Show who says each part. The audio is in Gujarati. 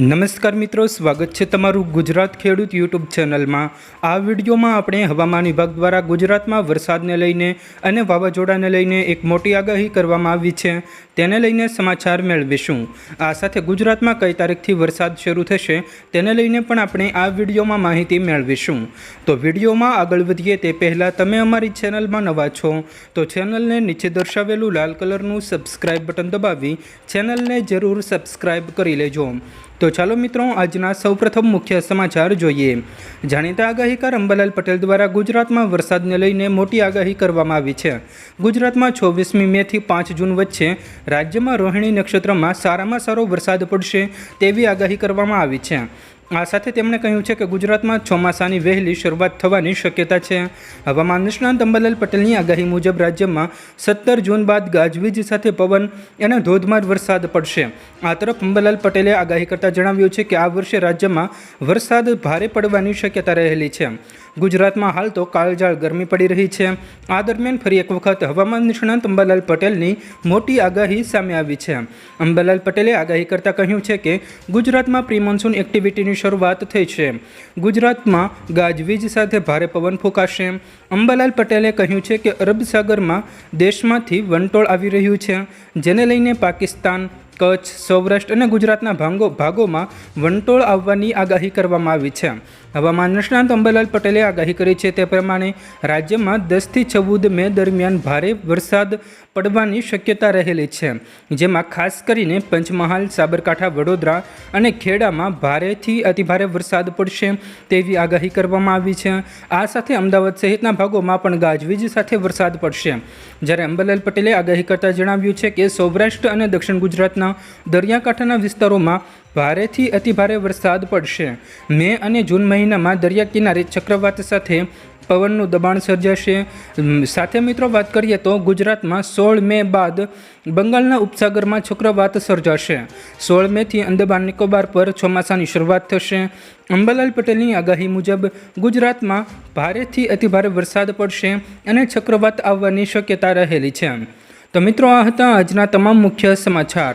Speaker 1: નમસ્કાર મિત્રો, સ્વાગત છે તમારું ગુજરાત ખેડૂત યુટ્યુબ ચેનલમાં. આ વિડીયોમાં આપણે હવામાન વિભાગ દ્વારા ગુજરાતમાં વરસાદને લઈને અને વાવાઝોડાને લઈને એક મોટી આગાહી કરવામાં આવી છે. તેને લઈને સમાચાર મેળવીશું. આ સાથે ગુજરાતમાં કઈ તારીખથી વરસાદ શરૂ થશે તેને લઈને પણ આપણે આ વિડીયોમાં માહિતી મેળવીશું. તો વિડીયોમાં આગળ વધીએ તે પહેલાં તમે અમારી ચેનલમાં નવા છો, તો ચેનલને નીચે દર્શાવેલું લાલ કલરનું સબસ્ક્રાઇબ બટન દબાવી ચેનલને જરૂર સબસ્ક્રાઇબ કરી લેજો. તો ચાલો મિત્રો, આજના સૌપ્રથમ મુખ્ય સમાચાર જોઈએ. જાણીતા આગાહીકાર અંબાલાલ પટેલ દ્વારા ગુજરાતમાં વરસાદને લઈને મોટી આગાહી કરવામાં આવી છે. ગુજરાતમાં છવ્વીસમી મેથી પાંચ જૂન વચ્ચે રાજ્યમાં રોહિણી નક્ષત્રમાં સારામાં સારો વરસાદ પડશે તેવી આગાહી કરવામાં આવી છે. આ સાથે તેમણે કહ્યું છે કે ગુજરાતમાં ચોમાસાની વહેલી શરૂઆત થવાની શક્યતા છે. હવામાન નિષ્ણાંત અંબાલાલ પટેલની આગાહી મુજબ રાજ્યમાં સત્તર જૂન બાદ ગાજવીજ સાથે પવન અને ધોધમાર વરસાદ પડશે. આ તરફ અંબાલાલ પટેલે આગાહી કરતાં જણાવ્યું છે કે આ વર્ષે રાજ્યમાં વરસાદ ભારે પડવાની શક્યતા રહેલી છે. ગુજરાતમાં હાલ તો કાળજાળ ગરમી પડી રહી છે. આ દરમિયાન ફરી એક વખત હવામાન નિષ્ણાંત અંબાલાલ પટેલની મોટી આગાહી સામે આવી છે. અંબાલાલ પટેલે આગાહી કરતાં કહ્યું છે કે, ગુજરાતમાં પ્રી મોન્સૂન એક્ટિવિટીની શરૂઆત થઈ છે. ગુજરાતમાં ગાજવીજ સાથે ભારે પવન ફૂંકાશે. અંબાલાલ પટેલે કહ્યું છે કે, અરબ સાગરમાં દેશમાંથી વંટોળ આવી રહ્યું છે, જેને લઈને પાકિસ્તાન કચ્છ, સૌરાષ્ટ્ર અને ગુજરાતના ભાંગો ભાગોમાં વંટોળ આવવાની આગાહી કરવામાં આવી છે. હવામાન નિષ્ણાંત અંબાલાલ પટેલે આગાહી કરી છે તે પ્રમાણે રાજ્યમાં દસથી ચૌદ મે દરમિયાન ભારે વરસાદ પડવાની શક્યતા રહેલી છે. જેમાં ખાસ કરીને પંચમહાલ, સાબરકાંઠા, વડોદરા અને ખેડામાં ભારેથી અતિભારે વરસાદ પડશે તેવી આગાહી કરવામાં આવી છે. આ સાથે અમદાવાદ સહિતના ભાગોમાં પણ ગાજવીજ સાથે વરસાદ પડશે. જ્યારે અંબાલાલ પટેલે આગાહી કરતાં જણાવ્યું છે કે સૌરાષ્ટ્ર અને દક્ષિણ ગુજરાતના દરિયાકાંઠાના વિસ્તારોમાં ભારેથી અતિભારે વરસાદ પડશે. મે અને જૂન મહિનામાં દરિયા કિનારે ચક્રવાત સાથે પવનનું દબાણ સર્જાશે. સાથે મિત્રો વાત કરીએ તો ગુજરાતમાં સોળ મે બાદ બંગાળના ઉપસાગરમાં ચક્રવાત સર્જાશે. સોળ મેથી અંદમાન નિકોબાર પર ચોમાસાની શરૂઆત થશે. અંબાલાલ પટેલની આગાહી મુજબ ગુજરાતમાં ભારેથી અતિભારે વરસાદ પડશે અને ચક્રવાત આવવાની શક્યતા રહેલી છે. તો મિત્રો, આ હતા આજના તમામ મુખ્ય સમાચાર.